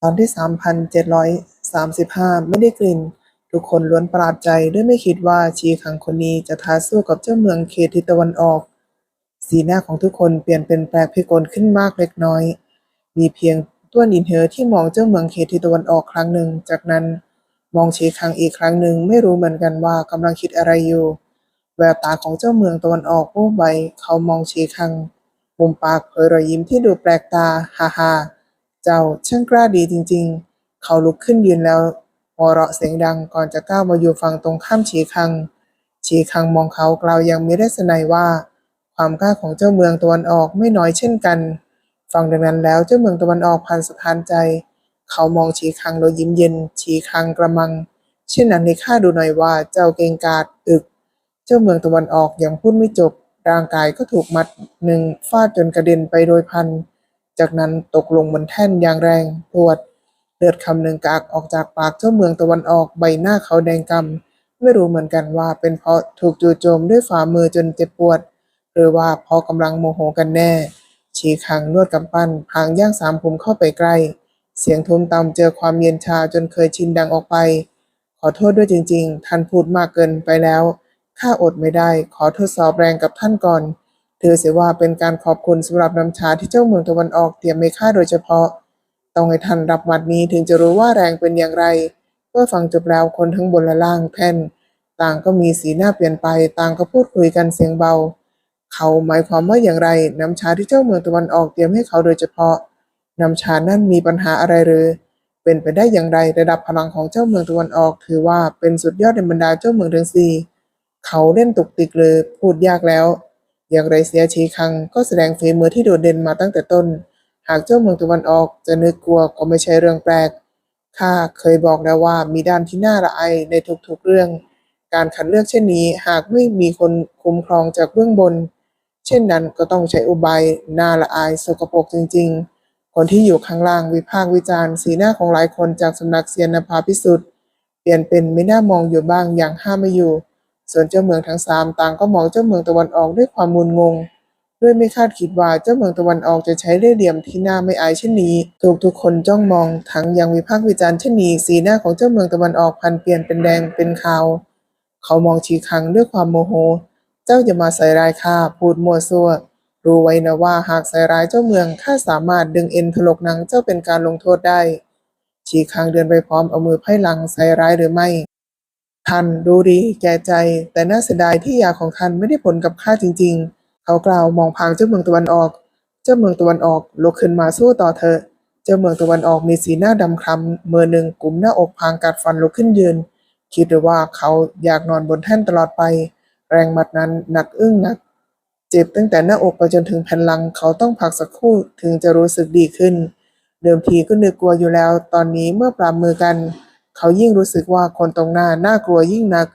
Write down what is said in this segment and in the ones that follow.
ตอนที่สามพันเจ็ดร้อยสามสิบห้าไม่ได้กลิ่น ทุกคนล้วนประหลาดใจด้วยไม่คิดว่าชีขังคนนี้จะท้าสู้กับเจ้าเมืองเขตทิศตะวันออก สีหน้าของทุกคนเปลี่ยนเป็นแปลกพิกลขึ้นมากเล็กน้อย มีเพียงต้วนอินเหอที่มองเจ้าเมืองเขตทิศตะวันออกครั้งหนึ่ง จากนั้นมองชีคังอีกครั้งหนึ่งไม่รู้เหมือนกันว่ากำลังคิดอะไรอยู่ แววตาของเจ้าเมืองตะวันออกวูบไวเขามองชีคังมุมปากเผยรอยยิ้มที่ดูแปลกตาฮ่าฮ่า เจ้าช่างกล้าดีจริง ๆ เขาลุกขึ้นยืนแล้วหัวเราะเสียงดังก่อนจะก้าวมาอยู่ฝั่งตรงข้ามชีคังชีคังมองเขากล่าวอย่างมีได้สนัยว่า ความกล้าของเจ้าเมืองตะวันออกไม่น้อยเช่นกัน ฟังดังนั้นแล้วเจ้าเมืองตะวันออกพันสะท้านใจ เขามองชีคังโดยยิ้มเย็นชีคังกระมัง เช่นนั้นให้ข้าดูหน่อยว่าเจ้าเกงกาดอึก เจ้าเมืองตะวันออกยังพูดไม่จบ ร่างกายก็ถูกมัดหนึ่งฟาดจนกระเด็นไปโดยพัน จากนั้นตกลงบนแท่นอย่างแรงปวด เลือดคำหนึ่งกากออกจากปากเจ้าเมืองตะวันออกใบหน้าเขาแดงกำไม่รู้เหมือนกันว่าเป็นเพราะถูกจู่โจมด้วยฝ่ามือจนเจ็บปวด หรือว่าเพราะกำลังโมโหกันแน่ ชีคังนวดกำปั้นพางย่างสามภูมิเข้าไปใกล้ เสียงทุ้มต่ำเจอความเย็นชาจนเคยชินดังออกไป ขอโทษด้วยจริง ๆ ท่านพูดมากเกินไปแล้วข้าอดไม่ได้ ขอทดสอบแรงกับท่านก่อน ถือเสียว่าเป็นการขอบคุณสำหรับน้ำชาที่เจ้าเมืองตะวันออกเตรียมให้ข้าโดยเฉพาะ ต้องให้ท่านรับมัดนี้ถึงจะรู้ว่าแรงเป็นอย่างไร เมื่อฟังจบแล้วคนทั้งบนและล่างแท่น ต่างก็มีสีหน้าเปลี่ยนไป ต่างก็พูดคุยกันเสียงเบา เขาหมายความว่าอย่างไร น้ำชาที่เจ้าเมืองตะวันออกเตรียมให้เขาโดยเฉพาะ น้ำชานั่นมีปัญหาอะไรหรือ เป็นไปได้อย่างไรระดับพลังของเจ้าเมืองตะวันออก ถือว่าเป็นสุดยอดในบรรดาเจ้าเมืองทั้งสี่เขาเล่นตุกติกเลยพูดยากแล้ว อย่างไรเสียชีคังก็แสดงฝีมือที่โดดเด่นมาตั้งแต่ต้น หากเจ้าเมืองตะวันออกจะนึกกลัวก็ไม่ใช่เรื่องแปลก ข้าเคยบอกแล้วว่ามีด้านที่น่าละอายในทุกๆเรื่อง การคัดเลือกเช่นนี้หากไม่มีคนคุ้มครองจากเบื้องบน เช่นนั้นก็ต้องใช้อุบายน่าละอายสกปรกจริง ๆ คนที่อยู่ข้างล่างวิพากษ์วิจารณ์สีหน้าของหลายคนจากสำนักเซียนนภาพิสุทธิ์เปลี่ยนเป็นไม่น่ามองอยู่บ้างอย่างห้ามไม่อยู่ ส่วนเจ้าเมืองทั้งสามต่างก็มองเจ้าเมืองตะวันออกด้วยความงุนงง ด้วยไม่คาดคิดว่าเจ้าเมืองตะวันออกจะใช้เล่ห์เหลี่ยมที่น่าไม่อายเช่นนี้ถูกทุกคนจ้องมองทั้งยังวิพากษ์วิจารณ์เช่นนี้สีหน้าของเจ้าเมืองตะวันออกพันเปลี่ยนเป็นแดงเป็นขาว เขามองชีคังด้วยความโมโห เจ้าอย่ามาใส่ร้ายข้าพูดมั่วซั่วรู้ไว้นะว่าหากใส่ร้ายเจ้าเมืองข้าสามารถดึงเอ็นถลกหนังเจ้าเป็นการลงโทษได้ชีคังเดินไปพร้อมเอามือไพ่หลังใส่ร้ายหรือไม่ ท่านรู้ดีแก่ใจ แต่น่าเสียดายที่ยาของท่านไม่ได้ผลกับข้าจริง ๆ เขากล่าวมองพางเจ้าเมืองตะวันออก เจ้าเมืองตะวันออกลุกขึ้นมาสู้ต่อเถอะเจ้าเมืองตะวันออกมีสีหน้าดำคล้ำมือหนึ่งกุมหน้าอกพางกัดฟันลุกขึ้นยืน คิดหรือว่าเขาอยากนอนบนแท่นตลอดไป แรงหมัดนั้นหนักอึ้งหนัก เจ็บตั้งแต่หน้าอกไปจนถึงแผ่นหลังเขาต้องพักสักครู่ถึงจะรู้สึกดีขึ้น เดิมทีก็นึกกลัวอยู่แล้ว ตอนนี้เมื่อปราบมือกัน เขายิ่งรู้สึกว่าคนตรงหน้าน่ากลัวยิ่งนัก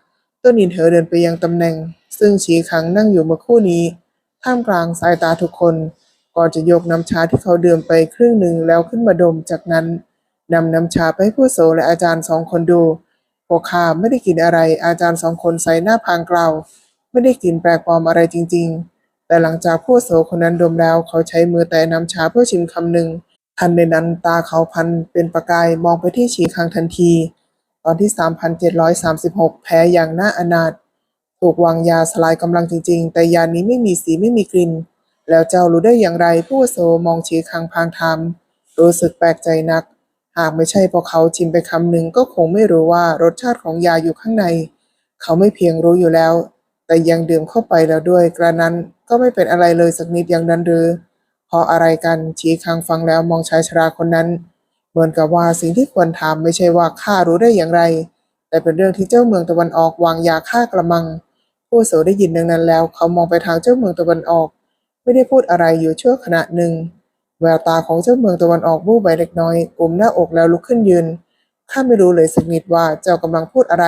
ต้นอินเถอเดินไปยังตำแหน่ง ซึ่งชีขังนั่งอยู่เมื่อคู่นี้ ท่ามกลางสายตาทุกคน ก่อนจะยกน้ำชาที่เขาดื่มไปครึ่งหนึ่งแล้วขึ้นมาดม จากนั้นนำน้ำชาไปให้ผู้โสและอาจารย์สองคนดูพวกข้าไม่ได้กินอะไร อาจารย์สองคนใส่หน้าพางกล่าวไม่ได้กินแปลกปลอมอะไรจริง ๆ แต่หลังจากผู้โสคนนั้นดมแล้วเขาใช้มือแตะน้ำชาเพื่อชิมคำหนึ่ง ทันในนั้นตาเขาพันเป็นประกายมองไปที่ฉีคังทันที ตอนที่ 3,736 แพ้อย่างน่าอนาถถูกวางยาสลายกำลังจริง ๆ แต่ยานี้ไม่มีสีไม่มีกลิ่น แล้วเจ้ารู้ได้อย่างไรผู้วุโสมองฉีคังพางทำรู้สึกแปลกใจนัก หากไม่ใช่พราะเขาชิมไปคำหนึ่งก็คงไม่รู้ว่ารสชาติของยาอยู่ข้างใน เขาไม่เพียงรู้อยู่แล้ว แต่ยังดื่มเข้าไปแล้วด้วย กระนั้นก็ไม่เป็นอะไรเลยสักนิดอย่างนั้นหรือ เพราะอะไรกันชีคังฟังแล้วมองชายชราคนนั้น เหมือนกับว่าสิ่งที่ควรถามไม่ใช่ว่าข้ารู้ได้อย่างไร แต่เป็นเรื่องที่เจ้าเมืองตะวันออกวางยาฆ่ากระมัง ผู้โสได้ยินดังนั้นแล้ว เขามองไปทางเจ้าเมืองตะวันออก ไม่ได้พูดอะไรอยู่ชั่วขณะหนึ่ง แววตาของเจ้าเมืองตะวันออกบู้ใบเล็กน้อยกลุ่มหน้าอกแล้วลุกขึ้นยืนข้าไม่รู้เลยสักนิดว่าเจ้ากำลังพูดอะไร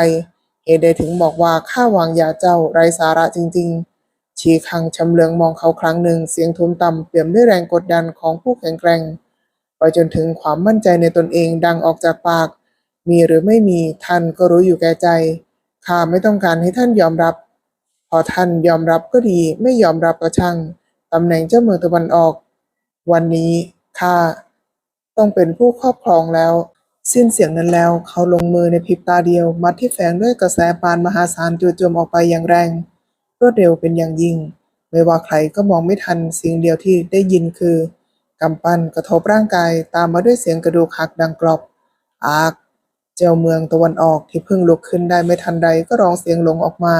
เหตุใดถึงบอกว่าข้าวางยาเจ้าไร้สาระจริง ๆ ชีคังชำเลืองมองเขาครั้งหนึ่งเสียงทุ้มต่ำเปี่ยมด้วยแรงกดดันของผู้แข็งแกร่ง ไปจนถึงความมั่นใจในตนเองดังออกจากปาก มีหรือไม่มีท่านก็รู้อยู่แก่ใจข้าไม่ต้องการให้ท่านยอมรับ พอท่านยอมรับก็ดีไม่ยอมรับก็ช่างตำแหน่งเจ้าเมืองตะวันออก วันนี้ข้าต้องเป็นผู้ครอบครองแล้ว สิ้นเสียงนั้นแล้วเขาลงมือในพริบตาเดียว มัดที่แฝงด้วยกระแสปานมหาศาลจู่โจมออกไปอย่างแรง วดเร็วเป็นอย่างยิ่ง ไม่ว่าใครก็มองไม่ทันสิ่งเดียวที่ได้ยินคือกำปั้นกระทบร่างกายตามมาด้วยเสียงกระดูกหักดังกรอบอากเจ้าเมืองตะวันออกที่เพิ่งลุกขึ้นได้ไม่ทันใดก็ร้องเสียงหลงออกมา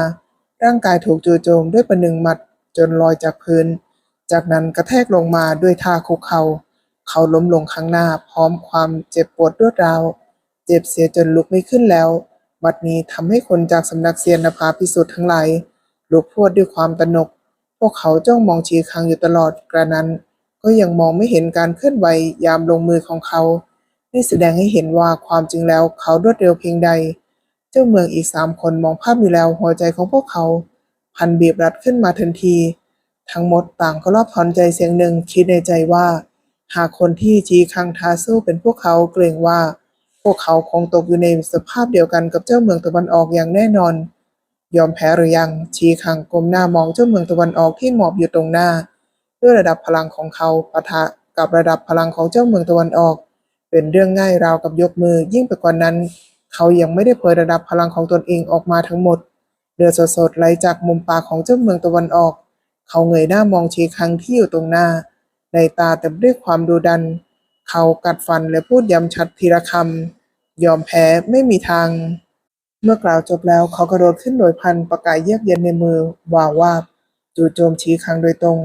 ร่างกายถูกจู่โจมด้วยประหนึ่งหมัดจนลอยจากพื้น จากนั้นกระแทกลงมาด้วยท่าคุกเขา่าเขาล้มลงข้างหน้าพร้อมความเจ็บปวดรวดร้าว เจ็บเสียจนลุกไม่ขึ้นแล้ว บัดนี้ทำให้คนจากสำนักเซียนนภาพิสุทธิ์ทั้งหลาย ลุกพวดด้วยความตนก พวกเขาจ้องมองชีคังอยู่ตลอดกระนั้น ก็ยังมองไม่เห็นการเคลื่อนไหวยามลงมือของเขานี่แสดงให้เห็นว่าความจริงแล้วเขารวดเร็วเพียงใด เจ้าเมืองอีกสามคนมองภาพอยู่แล้วหัวใจของพวกเขา พันบีบรัดขึ้นมาทันที ทั้งหมดต่างก็รอบถอนใจเสียงหนึ่งคิดในใจว่า หากคนที่จีคังทาสู้เป็นพวกเขาเกรงว่า พวกเขาคงตกอยู่ในสภาพเดียวกันกับเจ้าเมืองตะวันออกอย่างแน่นอน ยอมแพ้หรือยัง ชีคังก้มหน้ามองเจ้าเมืองตะวันออกที่หมอบอยู่ตรงหน้า ด้วยระดับพลังของเขาปะทะกับระดับพลังของเจ้าเมืองตะวันออก เป็นเรื่องง่ายราวกับยกมือยิ่งไปกว่านั้น เขายังไม่ได้เผยระดับพลังของตนเองออกมาทั้งหมดเลือดสดๆไหลจากมุมปากของเจ้าเมืองตะวันออก เขาเงยหน้ามองชีคังที่อยู่ตรงหน้า ในตาเต็มด้วยความดุดัน เขากัดฟันและพูดย้ำชัดทีละคำยอมแพ้ไม่มีทาง เมื่อกล่าวจบแล้วเขากระโดดขึ้นโดยพันประกายเยือกเย็นในมือวาววาบจู่โจมชีคังโดยตรง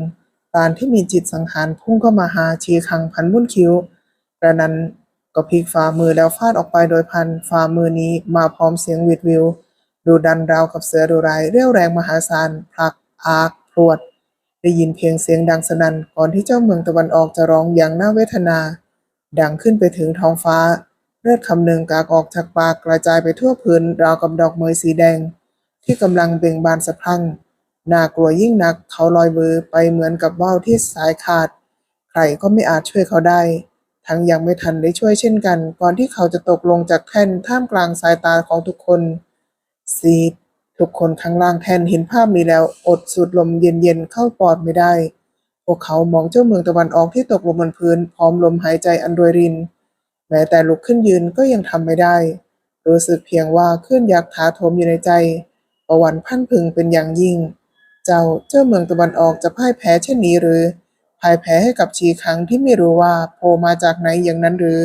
ตานที่มีจิตสังหารพุ่งเข้ามาหาชีคังพันมุ่นคิ้วกระนั้นก็พลิกฝ่ามือแล้วฟาดออกไปโดยพันฝ่ามือนี้มาพร้อมเสียงหวิดวิว ดูดันราวกับเสือดุร้ายเรี่ยวแรงมหาศาลผลักอากพรวด ได้ยินเพียงเสียงดังสนั่นก่อนที่เจ้าเมืองตะวันออกจะร้องอย่างน่าเวทนา ดังขึ้นไปถึงท้องฟ้า เลือดคำหนึ่งกากออกจากปากกระจายไปทั่วพื้นราวกับดอกเมยสีแดง ที่กำลังเบ่งบานสะพรั่งน่ากลัวยิ่งนักเขาลอยมือไปเหมือนกับว่าวที่สายขาด ใครก็ไม่อาจช่วยเขาได้ ทั้งยังไม่ทันได้ช่วยเช่นกัน ก่อนที่เขาจะตกลงจากแท่นท่ามกลางสายตาของทุกคนซีดทุกคนข้างล่างแทนเห็นภาพนี้แล้วอดสูดลมเย็นๆเข้าปอดไม่ได้ พวกเขามองเจ้าเมืองตะวันออกที่ตกลงบนพื้น พร้อมลมหายใจอันรวยริน แม้แต่ลุกขึ้นยืนก็ยังทำไม่ได้ รู้สึกเพียงว่าขึ้นอยากถาโถมอยู่ในใจ ประวันพันพึงเป็นอย่างยิ่ง เจ้าเจ้าเมืองตะวันออกจะพ่ายแพ้เช่นนี้หรือพ่ายแพ้ให้กับชีคังที่ไม่รู้ว่าโผล่มาจากไหนอย่างนั้นหรือ